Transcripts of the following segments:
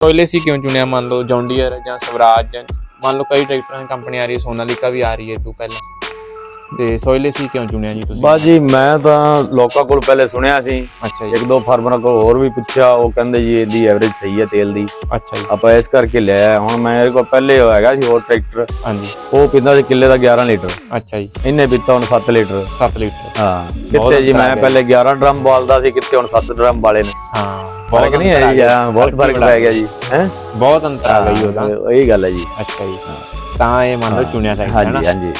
ਟੋਇਲੇਸੀ ਕਿਉਂ ਚੁਣਿਆ? ਮੰਨ ਲਓ ਜੌਂਡੀਅਰ ਜਾਂ ਸਵਰਾਜ ਜਾਂ ਮੰਨ ਲਓ ਕਈ ਟਰੈਕਟਰਾਂ ਦੀ ਕੰਪਨੀ ਆ ਰਹੀ ਹੈ, ਸੋਨਾਲੀਕਾ ਵੀ ਆ ਰਹੀ ਹੈ ਇਹ ਤੋਂ ਪਹਿਲਾਂ। ਤੇ ਸੋਇਲੇਸੀ ਕਿਉਂ ਚੁਣਿਆ ਜੀ ਤੁਸੀਂ? ਬਸ ਜੀ ਮੈਂ ਤਾਂ ਲੋਕਾਂ ਕੋਲ ਪਹਿਲੇ ਸੁਣਿਆ ਸੀ। ਅੱਛਾ ਜੀ। ਇੱਕ ਦੋ ਫਾਰਮਰਾਂ ਕੋਲ ਹੋਰ ਵੀ ਪੁੱਛਿਆ ਉਹ ਕਹਿੰਦੇ ਜੀ ਇਹਦੀ ਐਵਰੇਜ ਸਹੀ ਹੈ ਤੇਲ ਦੀ। ਅੱਛਾ ਜੀ। ਆਪਾਂ ਇਸ ਕਰਕੇ ਲਿਆ ਹੁਣ ਮੇਰੇ ਕੋਲ ਪਹਿਲੇ ਹੈਗਾ ਸੀ ਹੋਰ ਟਰੈਕਟਰ। ਹਾਂਜੀ। ਉਹ ਪਿੰਦਾ ਸੀ ਕਿੱਲੇ ਦਾ 11 ਲੀਟਰ। ਅੱਛਾ ਜੀ। ਇਹਨੇ ਪੀਤਾ ਹੁਣ 7 ਲੀਟਰ। 7 ਲੀਟਰ। ਹਾਂ। ਕਿੱਥੇ ਜੀ ਮੈਂ। ਪਹਿਲੇ 11 ਡਰਮ ਬਾਲਦਾ ਸੀ ਕਿੱਥੇ ਹੁਣ 7 ਡਰਮ ਬਾਲੇ ਨੇ। ਹਾਂ ਫ਼ਰਕ ਨਹੀਂ ਹੈ ਜੀ ਹਾਂ, ਬਹੁਤ ਫ਼ਰਕ ਪੈ ਗਿਆ ਜੀ। ਹੈ? ਬਹੁਤ ਅੰਤਰ ਆ ਗਈ ਉਹਦਾ। ਇਹੀ ਗੱਲ ਹੈ ਜੀ। ਅੱਛਾ ਜੀ। ਤਾਂ ਇਹ ਮੰਨ ਲਓ ਚੁਣਿਆ ਟਰੈਕਟਰ ਹੈ ਹਾਂਜੀ ਹਾਂਜੀ।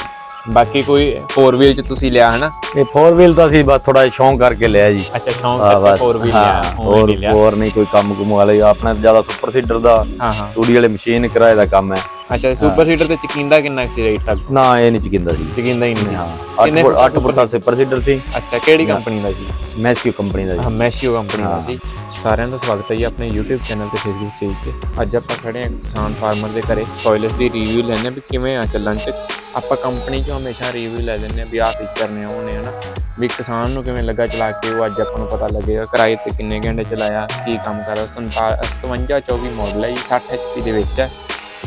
ਬਾਕੀ ਕੋਈ 4 ਵੀਲ ਚ ਤੁਸੀਂ ਲਿਆ ਹੈ ਨਾ ਇਹ 4 ਵੀਲ ਤਾਂ ਸੀ ਬਸ ਥੋੜਾ ਸ਼ੌਂਕ ਕਰਕੇ ਲਿਆ ਜੀ। ਅੱਛਾ ਸ਼ੌਂਕ ਕਰਕੇ ਬਸ, 4 ਵੀਲ ਲਿਆ ਹੋਰ ਹੋਰ ਨਹੀਂ ਕੋਈ ਕੰਮ ਕੁਮ ਵਾਲੇ ਆਪਣਾ ਜ਼ਿਆਦਾ ਸੁਪਰ ਸੀਡਰ ਦਾ ਹਾਂ ਹਾਂ। ਤੂੜੀ ਵਾਲੇ ਮਸ਼ੀਨ ਕਿਰਾਏ ਦਾ ਕੰਮ ਹੈ। ਅੱਛਾ ਸੁਪਰ ਸੀਟਰ ਤੇ ਚਕਿੰਦਾ ਕਿੰਨਾ ਕੁ ਸੀ ਰੇਟ ਤੱਕ ਨਾ ਇਹ ਨਹੀਂ ਚਕਿੰਦਾ ਸੀ। ਚਕਿੰਦਾ ਹੀ ਨਹੀਂ ਸੀ। ਹਾਂ ਕਿੰਨੇ 8 8 ਫੁੱਟ ਦਾ ਸੁਪਰ ਸੀਡਰ ਸੀ। ਅੱਛਾ ਕਿਹੜੀ ਕੰਪਨੀ ਦਾ ਸੀ? ਮੈਸਕਿਊ ਕੰਪਨੀ ਦਾ ਜੀ ਹਾਂ ਮੈਸ਼ੀਓ ਕੰਪਨੀ ਦਾ ਸੀ। ਸਾਰਿਆਂ ਦਾ ਸਵਾਗਤ ਹੈ ਜੀ ਆਪਣੇ YouTube ਚੈਨਲ ਤੇ Facebook ਪੇਜ ਤੇ। ਅੱਜ ਆਪਾਂ ਖੜੇ ਹਾਂ ਕਿਸਾਨ ਫਾਰਮਰ ਦੇ ਘਰੇ। ਸੋਇਲਸ ਦੀ ਰਿਵਿਊ ਲੈਣੇ ਵੀ ਕਿਵੇਂ ਆ ਚੱਲਣ ਚ ਆਪਾਂ ਕੰਪਨੀ ਚੋਂ ਹਮੇਸ਼ਾ ਰਿਵਿਊ ਲੈ ਲੈਂਦੇ ਆ ਵੀ ਆਹ ਫੀਚਰ ਨੇ ਉਹ ਨੇ ਹਨਾ। ਵੀ ਕਿਸਾਨ ਨੂੰ ਕਿਵੇਂ ਲੱਗਾ ਚਲਾ ਕੇ ਉਹ ਅੱਜ ਆਪਾਂ ਨੂੰ ਪਤਾ ਲੱਗੇਗਾ ਕਿਰਾਏ ਤੇ ਕਿੰਨੇ ਘੰਟੇ ਚਲਾਇਆ ਕੀ ਕੰਮ ਕਰਦਾ। 57 24 ਮਾਡਲ ਹੈ ਜੀ 60 HP ਦੇ ਵਿੱਚ ਹੈ।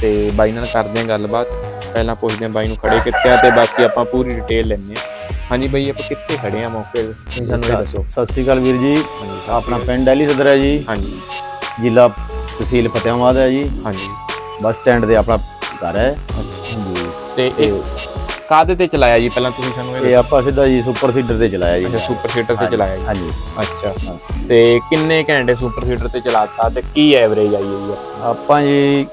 ਤੇ ਬਾਈ ਨਾਲ ਕਰਦੇ ਹਾਂ ਗੱਲਬਾਤ। ਪਹਿਲਾਂ ਪੁੱਛਦੇ ਹਾਂ ਬਾਈ ਨੂੰ ਖੜੇ ਕਿੱਥੇ ਆ ਤੇ ਬਾਕੀ ਆਪਾਂ ਪੂਰੀ ਡਿਟੇਲ ਲੈਂਦੇ ਹਾਂ। ਹਾਂਜੀ ਬਾਈ ਆਪਾਂ ਕਿੱਥੇ ਖੜੇ ਆ ਮੌਕੇ ਤੇ? ਤੁਸੀਂ ਸਾਨੂੰ ਇਹ ਦੱਸੋ। ਸਤਿ ਸ੍ਰੀ ਅਕਾਲ ਵੀਰ ਜੀ। ਆਪਣਾ ਪਿੰਡ ਡੈਲੀ ਸਦਰ ਹੈ ਜੀ। ਹਾਂਜੀ। ਜ਼ਿਲ੍ਹਾ ਤਹਿਸੀਲ ਫਤਿਆਬਾਦ ਹੈ ਜੀ। ਹਾਂਜੀ। ਬੱਸ ਸਟੈਂਡ ਦੇ ਆਪਣਾ ਘਰ ਹੈ। ਤੇ ਇਹ ਕਾਦੇ ਤੇ ਚਲਾਇਆ ਜੀ? ਪਹਿਲਾਂ ਤੁਸੀਂ ਸਾਨੂੰ ਇਹ ਇਹ ਆਪਾਂ ਸਿੱਧਾ ਜੀ ਸੁਪਰ ਸੀਡਰ ਤੇ ਚਲਾਇਆ ਜੀ। ਦੱਸੋ ਸੁਪਰ ਸੀਟਰ ਤੇ ਚਲਾਇਆ ਜੀ। ਹਾਂਜੀ। ਅੱਛਾ। ਤੇ ਕਿੰਨੇ ਘੰਟੇ ਸੁਪਰ ਸੀਟਰ ਤੇ ਚਲਾਤਾ ਤੇ ਕੀ ਐਵਰੇਜ ਆਈ ਹੋਈ ਆ ਆਪਾਂ ਜੀ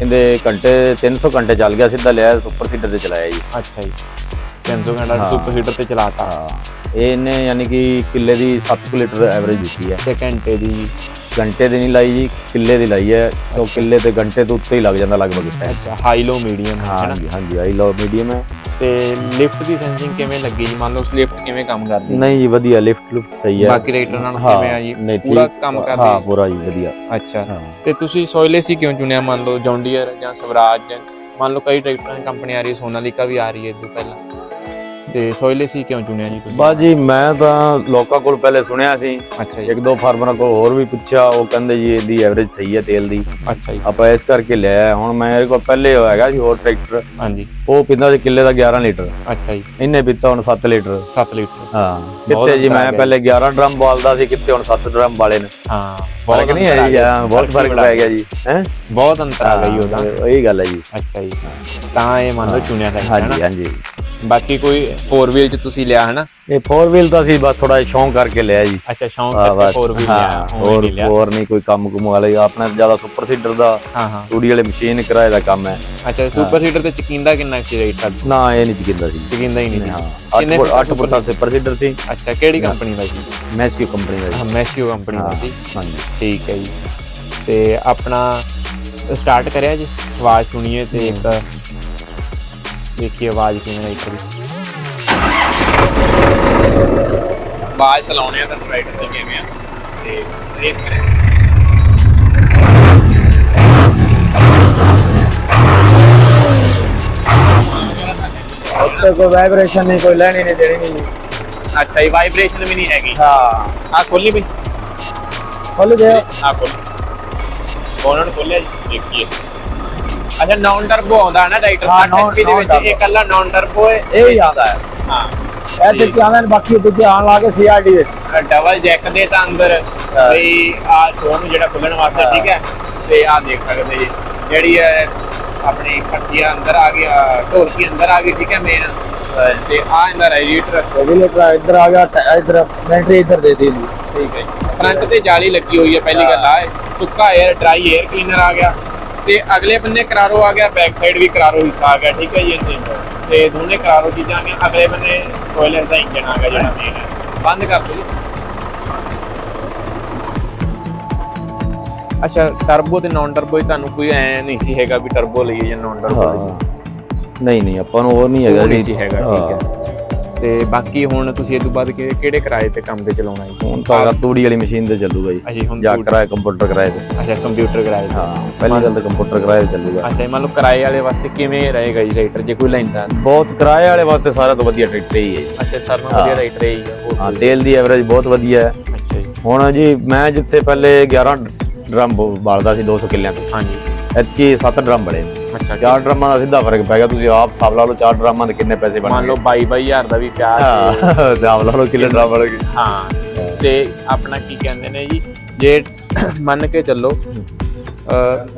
ਕਹਿੰਦੇ ਘੰਟੇ 300 ਘੰਟੇ ਚੱਲ ਗਿਆ ਸਿੱਧਾ ਲਿਆ ਸੁਪਰ ਸੀਡਰ ਤੇ ਚਲਾਇਆ ਜੀ। ਅੱਛਾ ਜੀ। 300 ਘੰਟਾ ਸੁਪਰ ਸੀਟਰ ਤੇ ਚਲਾਤਾ। ਇਹਨੇ ਯਾਨੀ ਕਿ ਕਿੱਲੇ ਦੀ 7 ਲੀਟਰ ਐਵਰੇਜ ਦਿੱਤੀ ਹੈ। ਤੇ ਘੰਟੇ ਦੀ ਘੰਟੇ ਦੀ ਨਹੀਂ ਲਾਈ ਜੀ ਕਿੱਲੇ ਦੀ ਲਾਈ ਹੈ ਉਹ ਕਿੱਲੇ ਤੇ ਘੰਟੇ ਤੋਂ ਉੱਤੇ ਹੀ ਲੱਗ ਜਾਂਦਾ ਲਗਭਗ। ਅੱਛਾ ਹਾਈ ਲੋ ਮੀਡੀਅਮ ਹੈ ਨਾ? ਹਾਂਜੀ ਆਈ ਲੋ ਮੀਡੀਅਮ ਹੈ। ਤੇ ਲਿਫਟ ਦੀ ਸੈਂਸਿੰਗ ਕਿਵੇਂ ਲੱਗੀ ਜੀ? ਮੰਨ ਲਓ ਲਿਫਟ ਕਿਵੇਂ ਕੰਮ ਕਰਦੀ ਨਹੀਂ ਜੀ ਵਧੀਆ ਲਿਫਟ ਲੁਫਟ ਸਹੀ ਹੈ। ਬਾਕੀ ਰਾਈਡਰ ਨਾਲ ਹਾਂ, ਕਿਵੇਂ ਆ ਜੀ? ਪੂਰਾ ਕੰਮ ਹਾਂ ਕਰਦੀ ਪੂਰਾ ਜੀ ਵਧੀਆ। ਅੱਛਾ। ਹਾਂ। ਤੇ ਤੁਸੀਂ ਸੋਇਲੇਸੀ ਕਿਉਂ ਚੁਣਿਆ? ਮੰਨ ਲਓ ਜੌਂਡੀਅਰ ਜਾਂ ਸਵਰਾਜ ਜਾਂ ਮੰਨ ਲਓ ਕਈ ਟਰੈਕਟਰਾਂ ਦੀ ਕੰਪਨੀ ਆ ਰਹੀ ਹੈ ਸੋਨਾਲੀਕਾ ਵੀ ਆ ਰਹੀ ਹੈ ਤੋਂ ਪਹਿਲਾਂ। ਤੇ ਸੋਇਲੇਸੀ ਕਿਉਂ ਚੁਣਿਆ ਜੀ ਤੁਸੀਂ? ਬਸ ਜੀ ਮੈਂ ਤਾਂ ਲੋਕਾਂ ਕੋਲ ਪਹਿਲੇ ਸੁਣਿਆ ਸੀ। ਅੱਛਾ ਜੀ। ਇੱਕ ਦੋ ਫਾਰਮਰਾਂ ਕੋਲ ਹੋਰ ਵੀ ਪੁੱਛਿਆ ਉਹ ਕਹਿੰਦੇ ਜੀ ਇਹਦੀ ਐਵਰੇਜ ਸਹੀ ਹੈ ਤੇਲ ਦੀ। ਅੱਛਾ ਜੀ। ਆਪਾਂ ਇਸ ਕਰਕੇ ਲਿਆ ਹੁਣ ਮੇਰੇ ਕੋਲ ਪਹਿਲੇ ਹੈਗਾ ਸੀ ਹੋਰ ਟਰੈਕਟਰ ਹਾਂਜੀ। ਉਹ ਪਿੰਦਾ ਸੀ? ਕਿੱਲੇ ਦਾ 11 ਲੀਟਰ। ਅੱਛਾ ਜੀ। ਇਹਨੇ ਪੀਤਾ ਹੁਣ 7 ਲੀਟਰ। 7 ਲੀਟਰ। ਹਾਂ। ਬਹੁਤ ਕਿੱਥੇ ਜੀ ਮੈਂ ਗਿਆ ਪਹਿਲੇ 11 ਡਰਮ ਬਾਲਦਾ ਸੀ ਕਿੱਥੇ ਹੁਣ 7 ਡਰਮ ਬਾਲੇ ਨੇ। ਹਾਂ ਫ਼ਰਕ ਨਹੀਂ ਹੈ ਜੀ ਬਹੁਤ ਫ਼ਰਕ ਪੈ ਗਿਆ ਜੀ ਹੈ? ਬਹੁਤ ਅੰਤਰ ਆ ਗਈ ਉਹਦਾ। ਇਹੀ ਗੱਲ ਹੈ ਜੀ। ਅੱਛਾ ਜੀ। ਤਾਂ ਇਹ ਮੰਨ ਲਓ ਚੁਣਿਆ ਹੈ ਹਾਂਜੀ ਹਾਂਜੀ। ਬਾਕੀ ਕੋਈ 4 ਵੀਲ ਚ ਤੁਸੀਂ ਲਿਆ ਹੈ ਨਾ ਇਹ 4 ਵੀਲ ਤਾਂ ਸੀ ਬਸ ਥੋੜਾ ਸ਼ੌਂਕ ਕਰਕੇ ਲਿਆ ਜੀ। ਅੱਛਾ ਸ਼ੌਂਕ ਹਾਂ, ਕਰਕੇ ਬਸ, 4 ਵੀਲ ਹਾਂ, ਲਿਆ ਹੋਰ ਹੋਰ ਨਹੀਂ ਕੋਈ ਕੰਮ ਕੁਮ ਵਾਲੇ ਆਪਣਾ ਜ਼ਿਆਦਾ ਸੁਪਰ ਸੀਡਰ ਦਾ ਹਾਂ ਹਾਂ। ਤੂੜੀ ਵਾਲੇ ਮਸ਼ੀਨ ਕਿਰਾਏ ਦਾ ਕੰਮ ਹੈ। ਅੱਛਾ ਸੁਪਰ ਸੀਟਰ ਤੇ ਚਕਿੰਦਾ ਕਿੰਨਾ ਸੀ ਰੇਟ ਤੱਕ ਨਾ ਇਹ ਨਹੀਂ ਚਕਿੰਦਾ ਸੀ ਚਕਿੰਦਾ ਹੀ ਨਹੀਂ ਸੀ ਹਾਂ ਕਿੰਨੇ 8 8 ਫੁੱਟ ਦਾ ਸੁਪਰ ਸੀਡਰ ਸੀ। ਅੱਛਾ ਕਿਹੜੀ ਕੰਪਨੀ ਦਾ ਸੀ ਮੈਸੀਓ ਕੰਪਨੀ ਦਾ ਹਾਂ ਸੀ ਮੈਸ਼ੀਓ ਕੰਪਨੀ ਦਾ ਸੀ ਹਾਂਜੀ। ਠੀਕ ਹੈ ਜੀ। ਤੇ ਆਪਣਾ ਸਟਾਰਟ ਕਰਿਆ ਜੀ? ਆਵਾਜ਼ ਸੁਣੀਏ ਤੇ ਇੱਕ ਦੇਖੀਏ ਆਵਾਜ਼ ਕਿਵੇਂ ਆਈ ਕਰੀ ਆਵਾਜ਼ ਚਲਾਉਣੇ ਆ ਤਾਂ ਟਰਾਈਡਰ ਤੇ ਕਿਵੇਂ ਆ। ਤੇ ਰੇਟ ਕਰੇ ਉੱਤੇ ਕੋਈ ਵਾਈਬ੍ਰੇਸ਼ਨ ਨਹੀਂ ਕੋਈ ਲੈਣੀ ਨਹੀਂ ਦੇਣੀ ਨਹੀਂ। ਅੱਛਾ ਇਹ ਵਾਈਬ੍ਰੇਸ਼ਨ ਵੀ ਨਹੀਂ ਹੈਗੀ। ਹਾਂ। ਆ ਖੋਲੀ ਬਈ ਖੋਲ ਦੇ ਆ ਖੋਲੀ ਨੂੰ ਖੋਲਿਆ ਜੀ ਦੇਖੀਏ। ਅੱਛਾ ਨਾਨ ਟਰਬੋ ਆਉਂਦਾ ਨਾ ਡਾਈਟਰ ਹਾਂ, 60 non- HP ਦੇ non ਵਿੱਚ turbo। ਇਹ ਕੱਲਾ ਨਾਨ ਟਰਬੋ ਹੈ ਇਹ ਹੀ ਆਦਾ ਹੈ। ਹਾਂ। ਐਸੇ ਕਿਵੇਂ ਬਾਕੀ ਦੂਜੇ ਆਣ ਲਾ ਕੇ ਸੀਆਰਡੀ ਦੇ। ਡਬਲ ਜੈਕ ਦੇ ਤਾਂ ਅੰਦਰ। ਵੀ ਆ ਸ਼ੋਅ ਨੂੰ ਜਿਹੜਾ ਖੁੱਲਣ ਵਾਸਤੇ ਠੀਕ ਹੈ? ਤੇ ਆ ਦੇਖ ਸਕਦੇ ਜੀ। ਜਿਹੜੀ ਹੈ ਆਪਣੀ ਖੱਟੀਆ ਅੰਦਰ ਆ ਗਿਆ ਢੋਲਕੀ ਅੰਦਰ ਆ ਗਈ ਠੀਕ ਹੈ ਮੇਨ ਤੇ ਆ ਇਹਦਾ ਰੈਡੀਏਟਰ ਰੈਗੂਲੇਟਰ ਇੱਧਰ ਆ ਗਿਆ ਟ- ਇੱਧਰ ਬੈਟਰੀ ਇੱਧਰ ਦੇ ਦੀ ਠੀਕ ਹੈ ਫਰੰਟ ਤੇ ਜਾਲੀ ਲੱਗੀ ਹੋਈ ਹੈ ਪਹਿਲੀ ਗੱਲ ਆ ਇਹ। ਸੁੱਕਾ 에ਅਰ ਡਰਾਈ 에ਅਰ ਕਲੀਨਰ ਆ ਗਿਆ। ਤੇ ਅਗਲੇ ਬੰਨੇ ਕਰਾਰੋ ਆ ਗਿਆ ਬੈਕ ਸਾਈਡ ਵੀ ਕਰਾਰੋ ਹਿੱਸਾ ਆ ਗਿਆ ਠੀਕ ਹੈ ਜੀ ਇਹਦੇ ਤੇ ਦੋਨੇ ਕਰਾਰੋ ਚੀਜ਼ਾਂ ਆ ਗਈਆਂ ਅਗਲੇ ਬੰਨੇ ਸੋਇਲਰ ਦਾ ਇੰਜਨ ਆ ਗਿਆ ਜਿਹੜਾ ਮੇਨ ਹੈ। ਬੰਦ ਕਰ ਦਿਓ ਜੀ। ਅੱਛਾ ਟਰਬੋ ਤੇ ਨਾਨ ਟਰਬੋ ਤੁਹਾਨੂੰ ਕੋਈ ਐ ਨਹੀਂ ਸੀ ਹੈਗਾ ਵੀ ਟਰਬੋ ਲਈਏ ਜਾਂ ਨਾਨ ਟਰਬੋ ਲਈਏ? ਨਹੀਂ ਨਹੀਂ ਆਪਾਂ ਨੂੰ ਉਹ ਨਹੀਂ ਹੈਗਾ ਜੀ। ਸੀ ਹੈਗਾ ਠੀਕ ਹੈ। ਤੇ ਬਾਕੀ ਹੁਣ ਤੁਸੀਂ ਇਹ ਤੋਂ ਬਾਅਦ ਕਿ- ਕਿਹੜੇ ਕਿਰਾਏ ਤੇ ਕੰਮ ਤੇ ਚਲਾਉਣਾ ਹੈ ਹੁਣ ਤਾਂ ਤੂੜੀ ਵਾਲੀ ਮਸ਼ੀਨ ਤੇ ਚੱਲੂਗਾ ਜੀ। ਹੁਣ ਜਾਂ ਕਿਰਾਏ ਕੰਪਿਊਟਰ ਕਿਰਾਏ ਤੇ। ਅੱਛਾ ਕੰਪਿਊਟਰ ਕਿਰਾਏ ਤੇ। ਹਾਂ ਪਹਿਲੀ ਗੱਲ ਤਾਂ ਕੰਪਿਊਟਰ ਕਿਰਾਏ ਤੇ ਚੱਲੂਗਾ। ਅੱਛਾ ਇਹ ਮੰਨ ਲਓ ਕਿਰਾਏ ਵਾਲੇ ਵਾਸਤੇ ਕਿਵੇਂ ਰਹੇਗਾ ਜੀ ਰਾਈਟਰ ਜੇ ਕੋਈ ਲੈਂਦਾ। ਬਹੁਤ ਕਿਰਾਏ ਵਾਲੇ ਵਾਸਤੇ ਸਾਰਾ ਤੋਂ ਵਧੀਆ ਟਰੈਕਟਰ ਹੀ ਹੈ ਜੀ। ਅੱਛਾ ਸਰ ਨੂੰ ਵਧੀਆ ਰਾਈਟਰ ਹੀ। ਹਾਂ? ਤੇਲ ਦੀ ਐਵਰੇਜ ਬਹੁਤ ਵਧੀਆ ਹੈ। ਅੱਛਾ ਜੀ। ਹੁਣ ਜੀ ਮੈਂ ਜਿੱਥੇ ਪਹਿਲੇ 11 ਡਰਮ ਬਾਲਦਾ ਸੀ 200 ਕਿੱਲਿਆਂ ਤੋਂ। ਹਾਂਜੀ। ਐਤਕੀ 7 ਡਰਮ ਬੜੇ ਨੇ। ਅੱਛਾ ਚਾਰ ਡਰਮਾਂ ਦਾ ਸਿੱਧਾ ਫ਼ਰਕ ਪੈ ਗਿਆ ਤੁਸੀਂ ਆਪ ਹਿਸਾਬ ਲਾ ਲਓ ਚਾਰ ਡਰਮਾਂ ਦੇ ਕਿੰਨੇ ਪੈਸੇ ਬਣ ਮੰਨ ਲਓ 22 22000 ਦਾ ਵੀ ਪਿਆ ਤੇ ਹਾਂ ਹਿਸਾਬ ਲਾ ਲਓ ਕਿੰਨੇ ਡਰਮ ਬਣ ਗਏ ਹਾਂ ਤੇ ਆਪਣਾ ਕੀ ਕਹਿੰਦੇ ਨੇ ਜੀ ਜੇ ਮੰਨ ਕੇ ਚੱਲੋ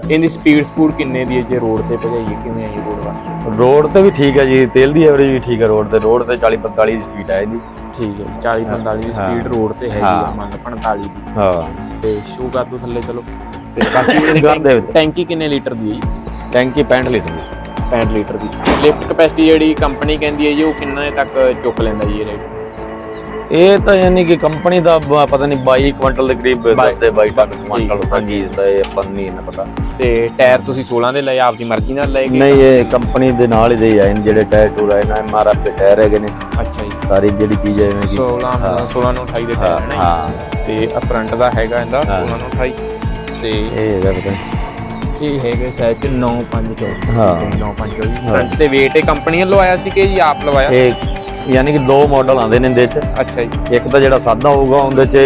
ਇਹਦੀ ਸਪੀਡ ਸਪੂਡ ਕਿੰਨੇ ਦੀ ਹੈ ਜੇ ਰੋਡ ਤੇ ਭਜਾਈਏ ਕਿਵੇਂ ਆਈ ਰੋਡ ਵਾਸਤੇ? ਰੋਡ ਤੇ ਵੀ ਠੀਕ ਹੈ ਜੀ ਤੇਲ ਦੀ ਐਵਰੇਜ ਵੀ ਠੀਕ ਹੈ ਰੋਡ ਤੇ। ਰੋਡ ਤੇ 40 45 ਦੀ ਸਪੀਡ ਹੈ ਜੀ ਠੀਕ ਹੈ 40 45 ਦੀ ਸਪੀਡ ਰੋਡ ਤੇ ਹੈਗੀ ਆ ਹਾਂ। ਮੰਨ ਲਓ 45 ਦੀ। ਹਾਂ। ਤੇ ਸ਼ੂ ਕਰ ਦੋ ਥੱਲੇ ਚਲੋ। ਤੇ ਬਾਕੀ। ਟੈਂਕੀ ਕਿੰਨੇ ਲੀਟਰ ਦੀ ਹੈ ਜੀ? ਟੈਂਕੀ 65 ਲੀਟਰ ਦੀ। 65 ਲੀਟਰ ਦੀ। ਲਿਫਟ ਕਪੈਸਿਟੀ ਜਿਹੜੀ ਕੰਪਨੀ ਕਹਿੰਦੀ ਹੈ ਜੀ ਉਹ ਕਿੰਨੇ ਤੱਕ ਚੁੱਕ ਲੈਂਦਾ ਜੀ ਇਹ ਰੇਟ ਇਹ ਤਾਂ ਯਾਨੀ ਕਿ ਕੰਪਨੀ ਦਾ ਪਤਾ ਨਹੀਂ 22 ਕੁਇੰਟਲ ਦੇ ਕਰੀਬ ਦੱਸਦੇ 22 ਟਨ ਕੁਇੰਟਲ ਤਾਂ ਕੀ ਹੁੰਦਾ ਇਹ ਆਪਾਂ ਨੂੰ ਨਹੀਂ ਇੰਨਾ ਪਤਾ। ਤੇ ਟਾਇਰ ਤੁਸੀਂ 16 ਦੇ ਲਏ ਆਪਦੀ ਮਰਜ਼ੀ ਨਾਲ ਲਏ ਨਹੀਂ ਇਹ ਕੰਪਨੀ ਦੇ ਨਾਲ ਹੀ ਦੇ ਆਏ ਨੇ ਜਿਹੜੇ ਟਾਇਰ ਟੂਰ ਆਏ ਨਾ ਐਮਆਰਐਫ ਦੇ ਟਾਇਰ ਹੈਗੇ ਨੇ। ਅੱਛਾ ਜੀ। ਸਾਰੀ ਜਿਹੜੀ ਚੀਜ਼ ਹੈ ਜਿਵੇਂ ਕਿ 16 ਮਤਲਬ 16 ਨੂੰ 28 ਦੇ ਟਾਇਰ ਨੇ। ਹਾਂ। ਤੇ ਫਰੰਟ ਦਾ ਹੈਗਾ ਇਹਦਾ 16 ਨੂੰ 28 ਤੇ ਇਹ ਹੈਗਾ ਪਤਾ। ਇਹ ਹੈਗੇ ਸੈਚ 9524 ਹਾਂ। 9524 ਫਰੰਟ ਤੇ weight ਇਹ ਕੰਪਨੀ ਵੱਲੋਂ ਆਇਆ ਸੀ ਕਿ ਜੀ ਆਪ ਲਵਾਇਆ? ਇਹ ਯਾਨੀ ਕਿ ਦੋ ਮਾਡਲ ਆਉਂਦੇ ਨੇ ਇਹਦੇ ਚ। ਅੱਛਾ ਜੀ। ਇੱਕ ਤਾਂ ਜਿਹੜਾ ਸਾਦਾ ਹੋਊਗਾ ਉਹਦੇ ਚ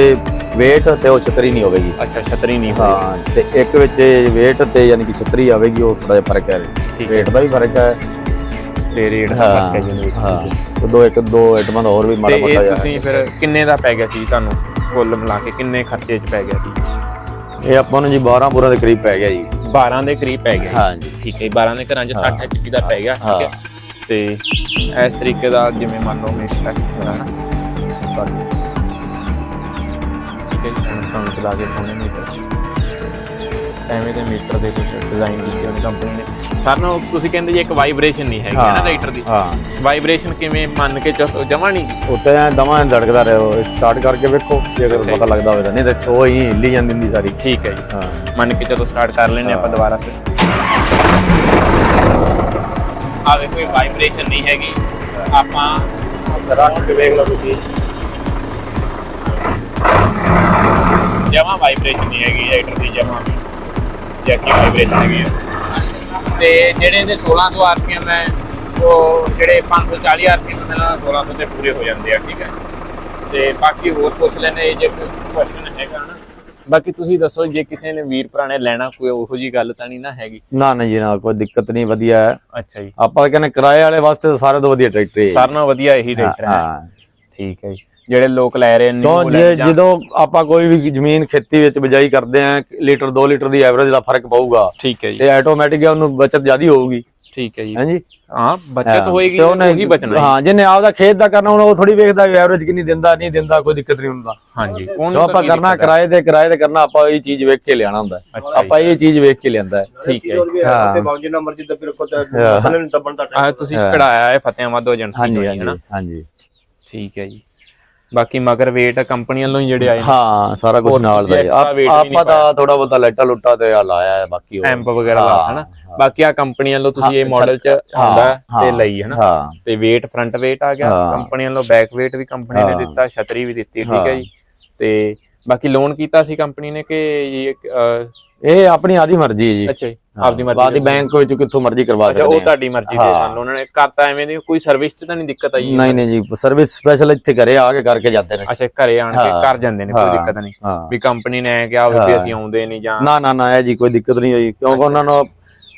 weight ਤੇ ਉਹ ਛਤਰੀ ਨਹੀਂ ਹੋਵੇਗੀ। ਅੱਛਾ ਛਤਰੀ ਨਹੀਂ ਹੋਈ ਹਾਂ ਤੇ ਇੱਕ ਵਿੱਚ weight ਤੇ ਯਾਨੀ ਕਿ ਛਤਰੀ ਆਵੇਗੀ ਉਹ ਥੋੜਾ ਜਿਹਾ ਫ਼ਰਕ ਹੈ। ਠੀਕ ਹੈ। weight ਦਾ ਵੀ ਫ਼ਰਕ ਹੈ। ਤੇ ਰੇਟ ਦਾ ਫ਼ਰਕ ਹੈ ਜੀ ਉਹਦੇ ਵਿੱਚ। ਹਾਂ। ਉਹ ਦੋ ਇੱਕ ਦੋ ਆਈਟਮਾਂ ਦਾ ਹੋਰ ਵੀ ਤੇ ਮਾੜਾ ਮੋਟਾ ਇਹ ਤੁਸੀਂ ਫਿਰ ਕਿੰਨੇ ਦਾ ਪੈ ਗਿਆ ਸੀ ਤੁਹਾਨੂੰ? ਕੁੱਲ ਮਿਲਾ ਕੇ ਕਿੰਨੇ ਖਰਚੇ 'ਚ ਪੈ ਗਿਆ ਸੀ? ਇਹ ਆਪਾਂ ਨੂੰ ਜੀ 12 ਪੂਰਾ ਦੇ ਕਰੀਬ ਪੈ ਗਿਆ ਜੀ। 12 ਦੇ ਕਰੀਬ ਪੈ ਗਿਆ ਹਾਂਜੀ ਠੀਕ। ਹੈ ਜੀ, 12 ਦੇ ਘਰਾਂ 'ਚ 60 ਐਚਪੀ ਦਾ ਪੈ ਗਿਆ ਠੀਕ ਹੈ। ਤੇ ਇਸ ਤਰੀਕੇ ਦਾ ਜਿਵੇਂ ਮੰਨ ਲਓ ਮੇਕ ਟੈਕ ਹੈ ਨਾ ਠੀਕ ਹੈ ਤੁਹਾਨੂੰ ਚਲਾ ਕੇ ਪਾਉਣੇ ਮੀਟਰ ਐਵੇਂ ਦੇ ਮੀਟਰ ਦੇ ਕੁਝ ਡਿਜ਼ਾਈਨ ਕੀਤੇ ਉਹਨੇ ਕੰਪਨੀ ਨੇ। ਸਰ ਨਾ ਤੁਸੀਂ ਕਹਿੰਦੇ ਜੀ ਇੱਕ ਵਾਈਬ੍ਰੇਸ਼ਨ ਨਹੀਂ ਹੈਗੀ ਹੈ ਨਾ ਰਾਈਟਰ ਦੀ। ਹਾਂ। ਵਾਈਬ੍ਰੇਸ਼ਨ ਕਿਵੇਂ ਮੰਨ ਕੇ ਜਮਾ ਨਹੀਂ? ਉੱਤੇ ਐਂ ਦਮਾਂ ਧੜਕਦਾ ਰਹੇ ਸਟਾਰਟ ਕਰਕੇ ਵੇਖੋ ਜੇ ਅਗਰ ਪਤਾ ਲੱਗਦਾ ਹੋਵੇ ਤਾਂ। ਨਹੀਂ ਤਾਂ ਛੋ ਹੀ ਹਿੱਲੀ ਜਾਂਦੀ ਹੁੰਦੀ ਸਾਰੀ। ਠੀਕ ਹੈ ਜੀ। ਹਾਂ। ਮੰਨ ਕੇ ਚਲੋ ਸਟਾਰਟ ਕਰ ਲੈਣੇ ਆਪਾਂ ਦੁਬਾਰਾ ਫਿਰ। ਆ ਵੇਖੋ ਇਹ ਵਾਈਬ੍ਰੇਸ਼ਨ ਨਹੀਂ ਹੈਗੀ। ਆਪਾਂ ਰੱਖ ਕੇ ਵੇਖ ਲਓ ਤੁਸੀਂ। ਜਮਾ ਵਾਈਬ੍ਰੇਸ਼ਨ ਨਹੀਂ ਹੈਗੀ ਰਾਈਟਰ ਦੀ ਜਮਾ। ਜੈਕੀ ਵਾਈਬ੍ਰੇਸ਼ਨ ਹੈਗੀ ਹੈ। ਤੇ ਜਿਹੜੇ ਇਹਦੇ 1600 ਆਰਪੀਐਮ ਹੈ ਉਹ ਜਿਹੜੇ 540 ਆਰਪੀਐਮ ਨਾਲ 1600 ਤੇ ਪੂਰੇ ਹੋ ਜਾਂਦੇ ਆ ਠੀਕ ਹੈ। ਤੇ ਬਾਕੀ ਹੋਰ ਪੁੱਛ ਲੈਣੇ ਜੇ ਕੋਈ ਕੁਐਸਚਨ ਹੈਗਾ ਨਾ। ਬਾਕੀ ਤੁਸੀਂ ਦੱਸੋ ਜੇ ਕਿਸੇ ਨੇ ਵੀਰ ਭਰਾ ਨੇ ਲੈਣਾ ਕੋਈ ਉਹੋ ਜੀ ਗੱਲ ਤਾਂ ਨਹੀਂ ਨਾ ਹੈਗੀ? ਨਾ ਨਾ ਜੀ ਨਾ ਕੋਈ ਦਿੱਕਤ ਨਹੀਂ ਵਧੀਆ ਹੈ। ਅੱਛਾ ਜੀ। ਆਪਾਂ ਤਾਂ ਕਹਿੰਦੇ ਕਿਰਾਏ ਵਾਲੇ ਵਾਸਤੇ ਸਾਰੇ ਤੋਂ ਵਧੀਆ ਟਰੈਕਟਰ ਹੈ ਸਾਰਿਆਂ ਨਾਲੋਂ ਵਧੀਆ ਇਹੀ ਹੈ ਹਾਂ। ਠੀਕ ਹੈ ਜੀ। ਜਿਹੜੇ ਲੋਕ ਲੈ ਰਹੇ ਨੇ ਕਿਉਂ ਉਹ ਲੈ ਜੇ ਜਦੋਂ ਆਪਾਂ ਕੋਈ ਵੀ ਜ਼ਮੀਨ ਖੇਤੀ ਵਿੱਚ ਬਿਜਾਈ ਕਰਦੇ ਆ ਲੀਟਰ 2 ਲੀਟਰ ਦੀ ਐਵਰੇਜ ਦਾ ਫ਼ਰਕ ਪਊਗਾ। ਠੀਕ ਹੈ ਜੀ। ਤੇ ਆਟੋਮੈਟਿਕ ਹੈ ਉਹਨੂੰ ਬਚਤ ਜ਼ਿਆਦੀ ਹੋਊਗੀ। ਠੀਕ ਹੈ ਜੀ। ਹਾਂਜੀ ਹਾਂ ਬਚਤ ਹੋਏਗੀ ਤੇ ਉਹਨੇ ਉਹੀ ਬਚਣਾ ਹੈ ਜਿਹਨੇ ਆਪਦਾ ਖੇਤ ਦਾ ਕਰਨਾ ਉਹ ਥੋੜੀ ਵੇਖਦਾ ਵੀ ਐਵਰੇਜ ਕਿੰਨੀ ਦਿੰਦਾ ਨਹੀਂ ਦਿੰਦਾ ਕੋਈ ਦਿੱਕਤ ਨਹੀਂ ਹੁੰਦਾ। ਹਾਂਜੀ। ਜੋ ਉਹਨੂੰ ਆਪਾਂ ਕਰਨਾ ਕਿਰਾਏ ਤੇ ਕਿਰਾਏ ਤੇ ਕਰਨਾ ਆਪਾਂ ਇਹ ਚੀਜ਼ ਵੇਖ ਕੇ ਲਿਆਣਾ ਹੁੰਦਾ। ਆਪਾਂ ਇਹ ਚੀਜ਼ ਵੇਖ ਕੇ ਲਿਆਂਦਾ ਠੀਕ ਹੈ ਹਾਂ ਜਿੰਨਾ ਮਰਜ਼ੀ ਦੱਬੇ ਰੱਖੋ ਤੇ ਆਪਣੇ ਨੂੰ ਦੱਬਣ ਦਾ ਆ ਤੁਸੀਂ ਕਢਾਇਆ ਹੈ ਫਤਿਆਬਾਦ ਏਜੰਸੀ ਤੋਂ ਜੀ, ਹਾਂਜੀ। ਠੀਕ ਹੈ ਜੀ। ਬਾਕੀ ਮਗਰ ਵੇਟ ਕੰਪਨੀ ਵੱਲੋਂ ਹੀ ਜਿਹੜੇ ਆਏ ਹਾਂ ਸਾਰਾ ਕੁਝ ਨਾਲ ਦਾ weight ਆਪਾਂ ਤਾਂ ਥੋੜਾ ਬਹੁਤਾ ਲੈਟਾ ਲੁੱਟਾ ਤੇ ਆ ਲਾਇਆ ਹੈ ਬਾਕੀ ਐਂਪ ਵਗੈਰਾ ਲਾ ਹਨਾ? ਬਾਕੀ ਆ ਕੰਪਨੀ ਵੱਲੋਂ ਤੁਸੀਂ ਇਹ ਮਾਡਲ ਚ ਆਉਂਦਾ ਤੇ ਲਈ ਹਨਾ? ਤੇ weight ਫਰੰਟ weight ਆ ਗਿਆ। ਕੰਪਨੀ ਵੱਲੋਂ ਬੈਕ weight ਵੀ ਕੰਪਨੀ ਨੇ। ਦਿੱਤਾ ਛਤਰੀ ਵੀ ਦਿੱਤੀ ਠੀਕ ਹੈ ਜੀ। ਤੇ ਬਾਕੀ ਲੋਨ ਕੀਤਾ ਸੀ ਕੰਪਨੀ ਨੇ ਕਿ ਇਹ ਇਹ ਆਪਣੀ ਆਦੀ ਮਰਜ਼ੀ ਹੈ ਜੀ। ਅੱਛਾ ਜੀ ਆਪਦੀ ਮਰਜ਼ੀ ਬਾਦੀ ਬੈਂਕ ਵਿੱਚ ਕਿੱਥੋਂ ਮਰਜ਼ੀ ਕਰਵਾ ਸਕਦੇ ਉਹ ਆ ਤੁਹਾਡੀ ਮਰਜ਼ੀ ਦੇ ਮੰਨ ਲਓ ਉਹਨਾਂ ਨੇ ਕਰਤਾ ਐਵੇਂ ਦੀ ਕੋਈ ਸਰਵਿਸ 'ਚ ਤਾਂ ਨਹੀਂ ਦਿੱਕਤ ਆਈ ਨਹੀਂ ਨਹੀਂ ਜੀ ਸਰਵਿਸ ਸਪੈਸ਼ਲ ਇੱਥੇ ਘਰੇ ਆ ਕੇ ਕਰਕੇ ਜਾਂਦੇ ਨੇ। ਅੱਛਾ ਘਰੇ ਆਣ ਕੇ। ਕਰ ਜਾਂਦੇ ਨੇ ਕੋਈ। ਦਿੱਕਤ ਨਹੀਂ। ਵੀ ਕੰਪਨੀ ਨੇ ਐ ਕਿਹਾ ਵੀ ਅਸੀਂ ਆਉਂਦੇ ਨਹੀਂ ਜਾਂ ਨਾ ਨਾ ਨਾ ਇਹ ਜੀ ਕੋਈ ਦਿੱਕਤ ਨਹੀਂ ਹੋਈ। ਕਿਉਂਕਿ ਉਹਨਾਂ ਨੂੰ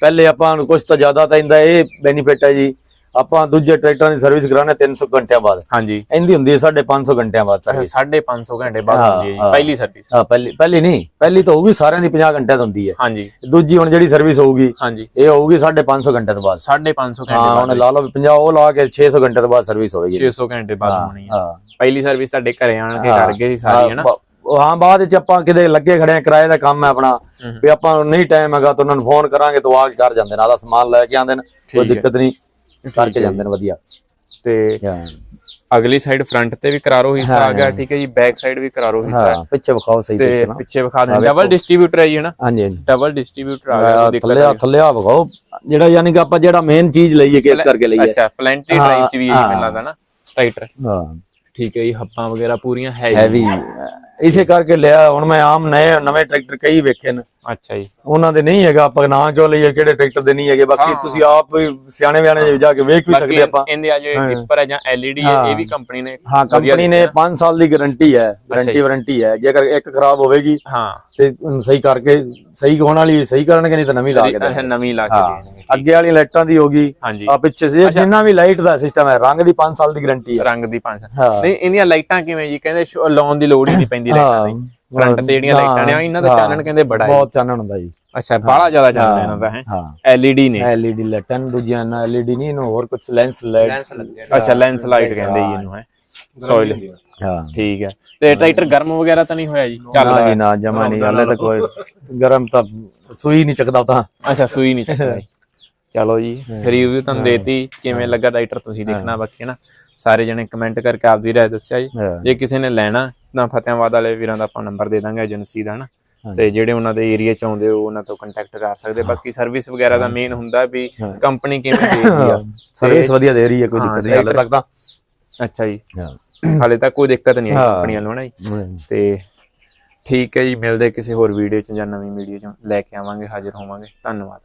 ਪਹਿਲੇ ਆਪਾਂ ਨੂੰ ਕੁਝ ਤਾਂ ਜ਼ਿਆਦਾ ਤਾਂ ਇਹਦਾ ਇਹ ਬੈਨੀਫਿਟ ਹੈ ਜੀ। ਆਪਾਂ ਦੂਜੇ ਟਰੈਕਟਰਾਂ ਦੀ ਸਰਵਿਸ ਕਰਾਣੇ 300 ਘੰਟਿਆਂ ਬਾਅਦ। ਹਾਂਜੀ। ਇਹਦੀ ਹੁੰਦੀ ਹੈ 550 ਘੰਟਿਆਂ ਬਾਅਦ ਸਰਵਿਸ 550 ਘੰਟੇ ਬਾਅਦ ਹੁੰਦੀ ਹੈ ਜੀ। ਪਹਿਲੀ ਸਰਵਿਸ ਹਾਂ ਪਹਿਲੀ ਪਹਿਲੀ ਨਹੀਂ ਪਹਿਲੀ ਤਾਂ ਹੋਊਗੀ ਸਾਰਿਆਂ ਦੀ 50 ਘੰਟਿਆਂ ਤੋਂ ਹੁੰਦੀ ਹੈ। ਹਾਂਜੀ। ਦੂਜੀ ਹੁਣ ਜਿਹੜੀ ਸਰਵਿਸ ਹੋਊਗੀ ਹਾਂਜੀ। ਇਹ ਹੋਊਗੀ 550 ਘੰਟੇ ਤੋਂ ਬਾਅਦ। 550 ਘੰਟੇ ਹਾਂ ਹੁਣ ਲਾ ਲਓ ਵੀ 50 ਉਹ ਲਾ ਕੇ 600 ਘੰਟੇ ਤੋਂ ਬਾਅਦ ਸਰਵਿਸ ਹੋਏਗੀ 600 ਘੰਟੇ ਬਾਅਦ ਹੋਣੀ ਹੈ। ਹਾਂ। ਪਹਿਲੀ ਸਰਵਿਸ ਤੁਹਾਡੇ ਘਰੇ ਆਣ ਕੇ ਕਰ ਗਏ ਸੀ ਸਾਰੀ ਹੈ ਨਾ? ਹਾਂ ਬਾਅਦ ਵਿੱਚ ਆਪਾਂ ਕਿਤੇ ਲੱਗੇ ਖੜੇ ਆ ਕਿਰਾਏ ਦਾ ਕੰਮ ਹੈ ਆਪਣਾ ਵੀ ਆਪਾਂ ਨੂੰ ਨਹੀਂ ਟਾਈਮ ਹੈਗਾ ਤਾਂ ਉਹਨਾਂ ਨੂੰ ਫੋਨ ਕਰਾਂਗੇ ਤਾਂ ਆ ਕੇ ਕਰ ਜਾਂਦੇ ਨੇ ਆਦਾ ਸਮਾਨ ਲੈ ਕੇ ਆਉਂਦੇ ਨੇ ਕੋਈ। ਦਿੱਕਤ ਨਹੀਂ। ਕਰਕੇ ਜਾਂਦੇ ਨੇ ਵਧੀਆ। ਤੇ ਅਗਲੀ ਸਾਈਡ ਫਰੰਟ ਤੇ ਵੀ ਕਰਾਰੋ ਹਿੱਸਾ ਆ ਗਿਆ ਠੀਕ ਹੈ ਜੀ। ਬੈਕ ਸਾਈਡ ਵੀ ਕਰਾਰੋ ਹਿੱਸਾ ਹੈ ਹਾਂ। ਪਿੱਛੇ ਵਿਖਾਓ ਸਹੀ ਤੇ ਪਿੱਛੇ ਵਿਖਾ ਦੇ ਡਬਲ ਡਿਸਟ੍ਰੀਬਿਊਟਰ ਹੈ ਜੀ ਹੈ ਨਾ? ਹਾਂਜੀ ਹਾਂਜੀ। ਡਬਲ ਡਿਸਟ੍ਰੀਬਿਊਟਰ ਆ ਗਿਆ ਦਿੱਕਤ ਥੱਲੇ ਥੱਲੇ ਆ ਵਿਖਾਓ। ਜਿਹੜਾ ਯਾਨੀ ਕਿ ਆਪਾਂ ਜਿਹੜਾ ਮੇਨ ਚੀਜ਼ ਲਈਏ ਕੇਸ ਕਰਕੇ ਲਈਏ। ਅੱਛਾ ਪਲੈਂਟੀ ਡਰਾਈਵ ਚ ਵੀ ਇਹ ਹਾਂ। ਮੈਨੂੰ ਲੱਗਦਾ ਨਾ ਸਟ੍ਰਾਈਟਰ ਹਾਂ। ਠੀਕ ਹੈ ਜੀ ਹੱਪਾਂ ਵਗੈਰਾ ਪੂਰੀਆਂ ਹੈ ਹੈਵੀ ਇਸੇ ਕਰਕੇ ਲਿਆ ਹੁਣ ਮੈਂ ਆਮ ਨਏ ਨਵੇਂ ਟਰੈਕਟਰ ਕਈ ਵੇਖੇ ਨੇ। ਅੱਛਾ ਜੀ। ਉਹਨਾਂ ਦੇ ਨਹੀਂ ਹੈਗਾ ਆਪਾਂ ਨਾਂ ਕਿਉਂ ਲਈਏ ਕਿਹੜੇ ਟਰੈਕਟਰ ਦੇ ਨਹੀਂ ਹੈਗੇ ਬਾਕੀ ਤੁਸੀਂ ਆਪ ਵੀ ਸਿਆਣੇ ਬਿਆਣੇ ਜਾ ਕੇ ਵੇਖ ਵੀ ਸਕਦੇ ਆਪਾਂ। ਇਹਦੇ ਆ ਜਿਹੜੇ ਡਿੱਪਰ ਹੈ ਜਾਂ ਐਲਈਡੀ ਹੈ ਇਹ ਵੀ ਕੰਪਨੀ ਨੇ ਹਾਂ ਕੰਪਨੀ ਨੇ 5 ਸਾਲ ਦੀ ਗਾਰੰਟੀ ਹੈ ਗਾਰੰਟੀ। ਵਾਰੰਟੀ ਹੈ। ਜੇਕਰ ਇੱਕ ਖਰਾਬ ਹੋਵੇਗੀ ਹਾਂ। ਤੇ ਸਹੀ ਕਰਕੇ ਸਹੀ ਹੋਣ ਵਾਲੀ ਸਹੀ ਕਰਨਗੇ ਨਹੀਂ ਤਾਂ ਨਵੀਂ ਲਾ ਕੇ ਦੇਣਗੇ। ਨਵੀਂ ਲਾ ਕੇ ਦੇਣਗੇ ਅੱਗੇ ਵਾਲੀ ਲਾਈਟਾਂ ਦੀ ਹੋਗੀ ਆ ਪਿੱਛੇ ਸੇ ਜਿੰਨਾ ਵੀ ਲਾਈਟ ਦਾ ਸਿਸਟਮ ਹੈ ਰੰਗ ਦੀ 5 ਸਾਲ ਦੀ ਗਾਰੰਟੀ ਹੈ। ਰੰਗ ਦੀ ਪੰਜ ਹਾਂ। ਨਹੀਂ ਇਹਦੀਆਂ ਲਾਈਟਾਂ ਕਿਵੇਂ ਜੀ? ਕਹਿੰਦੇ ਲਾਉਣ ਦੀ ਲੋੜ ਹੀ ਨਹੀਂ ਪੈਂਦੀ ਲਾਈਟਾਂ ਦੀ। ਫਰੰਟ ਤੇ ਜਿਹੜੀਆਂ ਲਾਈਟਾਂ ਨੇ ਇਹਨਾਂ ਦਾ ਚਾਨਣ ਕਹਿੰਦੇ ਬੜਾ ਹੈ। ਬਹੁਤ ਚਾਨਣ ਹੁੰਦਾ ਜੀ। ਅੱਛਾ ਬਾਹਲਾ ਜ਼ਿਆਦਾ ਚਾਨਣ ਇਹਨਾਂ ਦਾ ਹੈ। ਹਾਂ। ਐਲਈਡੀ ਨੇ। ਐਲਈਡੀ ਲਾਈਟਾਂ ਦੂਜੀਆਂ ਨਾ ਐਲਈਡੀ ਨਹੀਂ ਇਹਨੂੰ ਹੋਰ ਕੁਝ ਲੈਂਸ ਲਾਈਟ ਅੱਛਾ ਲੈਂਸ ਲਾਈਟ ਕਹਿੰਦੇ ਜੀ ਇਹਨੂੰ ਹੈ। ਸੋਇਲ ਹਾਂ। ਠੀਕ ਹੈ। ਤੇ ਟਰੈਕਟਰ ਗਰਮ ਵਗੈਰਾ ਤਾਂ ਨਹੀਂ ਹੋਇਆ ਜੀ? ਨਾ ਚੱਲਦਾ ਜੀ ਨਾ ਜਮਾ ਨਹੀਂ ਹਲੇ ਤਾਂ ਕੋਈ ਗਰਮ ਤਾਂ ਸੂਈ ਨਹੀਂ ਚੱਕਦਾ ਤਾਂ। ਅੱਛਾ ਸੂਈ ਨਹੀਂ ਚੱਕਦਾ ਜੀ। ਚਲੋ ਜੀ ਰਿਵਿਊ ਤੁਹਾਨੂੰ ਦੇਤੀ ਕਿਵੇਂ ਲੱਗਾ ਰਾਈਟਰ ਤੁਸੀਂ ਦੇਖਣਾ ਬਾਕੀ ਹੈ ਨਾ? ਸਾਰੇ ਜਣੇ ਕਮੈਂਟ ਕਰਕੇ ਆਪਦੀ ਰਾਏ ਦੱਸਿਆ ਜੀ। ਜੇ ਕਿਸੇ ਨੇ ਲੈਣਾ ਤਾਂ ਫਤਿਆਬਾਦ ਵਾਲੇ ਵੀਰਾਂ ਦਾ ਆਪਾਂ ਨੰਬਰ ਦੇ ਦਾਂਗੇ ਏਜੰਸੀ ਦਾ ਹਨਾ ਤੇ ਜਿਹੜੇ ਉਹਨਾਂ ਦੇ ਏਰੀਆ ਚ ਆਉਂਦੇ ਹੋ ਉਹਨਾਂ ਤੋਂ ਕੰਟੈਕਟ ਕਰ ਸਕਦੇ। ਬਾਕੀ ਸਰਵਿਸ ਵਗੈਰਾ ਦਾ ਮੇਨ ਹੁੰਦਾ ਵੀ ਕੰਪਨੀ ਕਿਵੇਂ ਦੇਦੀ ਆ। ਸਰਵਿਸ ਵਧੀਆ ਦੇ ਰਹੀ ਹੈ ਕੋਈ ਦਿੱਕਤ ਨਹੀਂ ਹਲੇ ਤੱਕ ਤਾਂ। ਅੱਛਾ ਜੀ। ਹਾਲੇ ਤੱਕ ਕੋਈ ਦਿੱਕਤ ਨਹੀਂ ਆਈ। ਕੰਪਨੀ ਵੱਲੋਂ ਨਾ ਜੀ। ਤੇ ਠੀਕ ਹੈ ਜੀ ਮਿਲਦੇ ਕਿਸੇ ਹੋਰ ਵੀਡੀਓ ਚ ਜਾਂ ਨਵੀਂ ਵੀਡੀਓ ਚ। ਲੈ ਕੇ ਆਵਾਂਗੇ ਹਾਜ਼ਰ ਹੋਵਾਂਗੇ। ਧੰਨਵਾਦ।